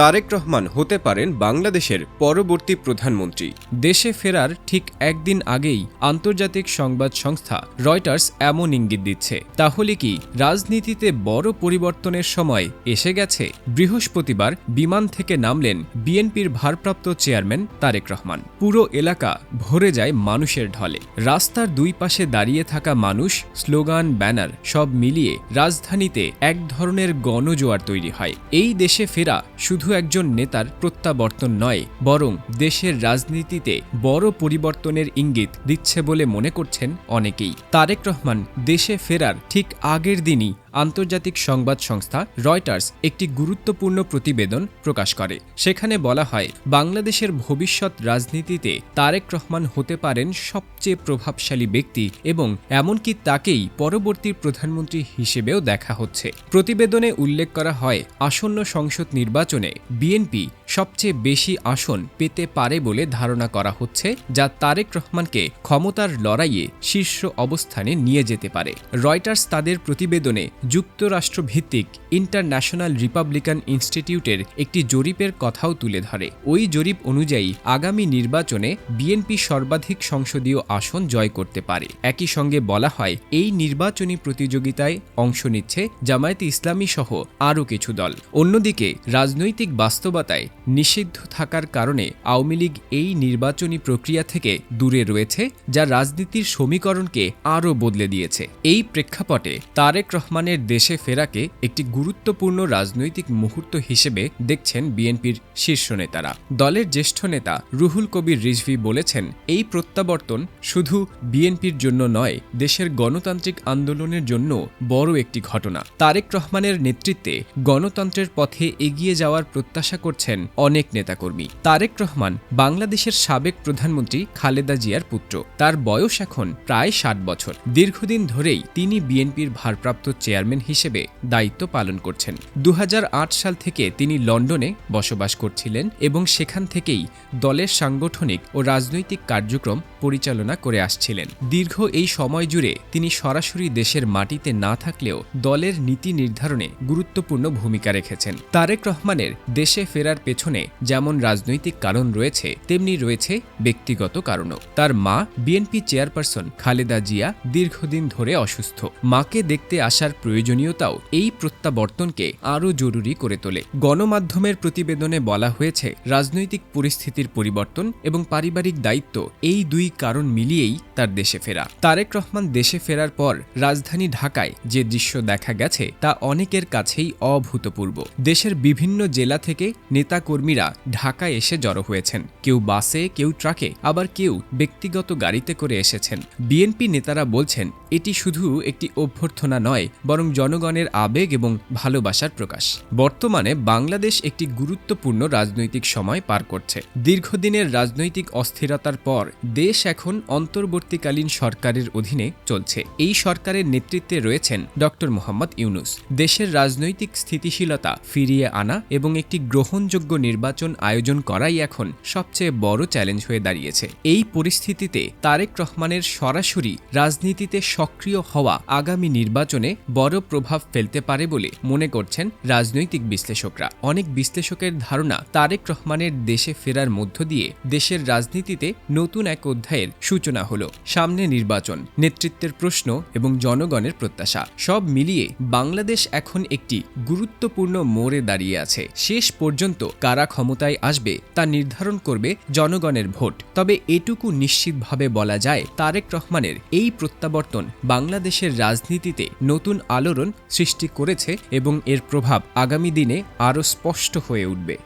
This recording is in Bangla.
তারেক রহমান হতে পারেন বাংলাদেশের পরবর্তী প্রধানমন্ত্রী। দেশে ফেরার ঠিক একদিন আগেই আন্তর্জাতিক সংবাদ সংস্থা রয়টার্স এমন ইঙ্গিত দিচ্ছে, তাহলে কি রাজনীতিতে বড় পরিবর্তনের সময় এসে গেছে? বৃহস্পতিবার বিমান থেকে নামলেন বিএনপির ভারপ্রাপ্ত চেয়ারম্যান তারেক রহমান। পুরো এলাকা ভরে যায় মানুষের ঢলে। রাস্তার দুই পাশে দাঁড়িয়ে থাকা মানুষ, স্লোগান, ব্যানার সব মিলিয়ে রাজধানীতে এক ধরনের গণজোয়ার তৈরি হয়। এই দেশে ফেরা শুধু একজন নেতার প্রত্যাবর্তন নয়, বরং দেশের রাজনীতিতে বড় পরিবর্তনের ইঙ্গিত দিচ্ছে বলে মনে করছেন অনেকেই। তারেক রহমান, দেশে ফেরার ঠিক আগের দিনই আন্তর্জাতিক সংবাদ সংস্থা রয়টার্স একটি গুরুত্বপূর্ণ প্রতিবেদন প্রকাশ করে। সেখানে বলা হয়, বাংলাদেশের ভবিষ্যৎ রাজনীতিতে তারেক রহমান হতে পারেন সবচেয়ে প্রভাবশালী ব্যক্তি এবং এমনকি তাকেই পরবর্তী প্রধানমন্ত্রী হিসেবেও দেখা হচ্ছে। প্রতিবেদনে উল্লেখ করা হয়, আসন্ন সংসদ নির্বাচনে বিএনপি সবচেয়ে বেশি আসন পেতে পারে বলে ধারণা করা হচ্ছে, যা তারেক রহমানকে ক্ষমতার লড়াইয়ে শীর্ষ অবস্থানে নিয়ে যেতে পারে। রয়টার্স তাদের প্রতিবেদনে যুক্তরাষ্ট্রভিত্তিক ইন্টারন্যাশনাল রিপাবলিকান ইনস্টিটিউটের একটি জরিপের কথাও তুলে ধরে। ওই জরিপ অনুযায়ী আগামী নির্বাচনে বিএনপি সর্বাধিক সংসদীয় আসন জয় করতে পারে। একই সঙ্গে বলা হয়, এই নির্বাচনী প্রতিযোগিতায় অংশ নিচ্ছে জামায়াতে ইসলামী সহ আরও কিছু দল। অন্যদিকে, রাজনৈতিক বাস্তবতায় নিষিদ্ধ থাকার কারণে আওয়ামী লীগ এই নির্বাচনী প্রক্রিয়া থেকে দূরে রয়েছে, যা রাজনীতির সমীকরণকে আরও বদলে দিয়েছে। এই প্রেক্ষাপটে তারেক রহমানের দেশে ফেরাকে একটি গুরুত্বপূর্ণ রাজনৈতিক মুহূর্ত হিসেবে দেখছেন বিএনপির শীর্ষ নেতারা। দলের জ্যেষ্ঠ নেতা রুহুল কবির রিজভি বলেছেন, এই প্রত্যাবর্তন শুধু বিএনপির জন্য নয়, দেশের গণতান্ত্রিক আন্দোলনের জন্য বড় একটি ঘটনা। তারেক রহমানের নেতৃত্বে গণতন্ত্রের পথে এগিয়ে যাওয়ার প্রত্যাশা করছেন অনেক নেতাকর্মী। তারেক রহমান বাংলাদেশের সাবেক প্রধানমন্ত্রী খালেদা জিয়ার পুত্র। তার বয়স এখন প্রায় ষাট বছর। দীর্ঘদিন ধরেই তিনি বিএনপির ভারপ্রাপ্ত চেয়ারম্যান হিসেবে দায়িত্ব পালন করছেন। দু হাজার আট সাল থেকে তিনি লন্ডনে বসবাস করছিলেন এবং সেখান থেকেই দলের সাংগঠনিক ও রাজনৈতিক কার্যক্রম পরিচালনা করে আসছিলেন। দীর্ঘ এই সময় জুড়ে তিনি সরাসরি দেশের মাটিতে না থাকলেও দলের নীতি নির্ধারণে গুরুত্বপূর্ণ ভূমিকা রেখেছেন। তারেক রহমানের দেশে ফেরার পেছনে যেমন রাজনৈতিক কারণ রয়েছে, তেমনি রয়েছে ব্যক্তিগত কারণও। তার মা, বিএনপি চেয়ারপারসন খালেদা জিয়া দীর্ঘদিন ধরে অসুস্থ। মাকে দেখতে আসার প্রয়োজনীয়তাও এই প্রত্যাবর্তনকে আরও জরুরি করে তোলে। গণমাধ্যমের প্রতিবেদনে বলা হয়েছে, রাজনৈতিক পরিস্থিতির পরিবর্তন এবং পারিবারিক দায়িত্ব এই দুই কারণ মিলিয়েই তার দেশে ফেরা। তারেক রহমান দেশে ফেরার পর রাজধানী ঢাকায় যে দৃশ্য দেখা গেছে তা অনেকের কাছেই অভূতপূর্ব। দেশের বিভিন্ন জেলা থেকে নেতাকর্মীরা ঢাকায় এসে জড়ো হয়েছেন। কেউ বাসে, কেউ ট্রাকে, আবার কেউ ব্যক্তিগত গাড়িতে করে এসেছেন। বিএনপি নেতারা বলছেন এটি শুধু একটি অভ্যর্থনা নয়, বরং জনগণের আবেগ এবং ভালোবাসার প্রকাশ। বর্তমানে বাংলাদেশ একটি গুরুত্বপূর্ণ রাজনৈতিক সময় পার করছে। দীর্ঘদিনের রাজনৈতিক অস্থিরতার পর দেশ এখন অন্তর্বর্তীকালীন সরকারের অধীনে চলছে। এই সরকারের নেতৃত্বে রয়েছেন ডক্টর মোহাম্মদ ইউনুস। দেশের রাজনৈতিক স্থিতিশীলতা ফিরিয়ে আনা এবং একটি গ্রহণযোগ্য নির্বাচন আয়োজন করাই এখন সবচেয়ে বড় চ্যালেঞ্জ হয়ে দাঁড়িয়েছে। এই পরিস্থিতিতে তারেক রহমানের সরাসরি রাজনীতিতে সক্রিয় হওয়া আগামী নির্বাচনে বড় প্রভাব ফেলতে পারে বলে মনে করছেন রাজনৈতিক বিশ্লেষকরা। অনেক বিশ্লেষকের ধারণা তারেক রহমানের দেশে ফেরার মধ্য দিয়ে দেশের রাজনীতিতে নতুন এক অধ্যায়ের সূচনা হল। সামনে নির্বাচন, নেতৃত্বের প্রশ্ন এবং জনগণের প্রত্যাশা সব মিলিয়ে বাংলাদেশ এখন একটি গুরুত্বপূর্ণ মোড়ে দাঁড়িয়ে আছে। শেষ পর্যন্ত কারা ক্ষমতায় আসবে তা নির্ধারণ করবে জনগণের ভোট। তবে এটুকু নিশ্চিতভাবে বলা যায়, তারেক রহমানের এই প্রত্যাবর্তন বাংলাদেশের রাজনীতিতে নতুন আলোড়ন সৃষ্টি করেছে এবং এর প্রভাব আগামী দিনে আরও স্পষ্ট হয়ে উঠবে।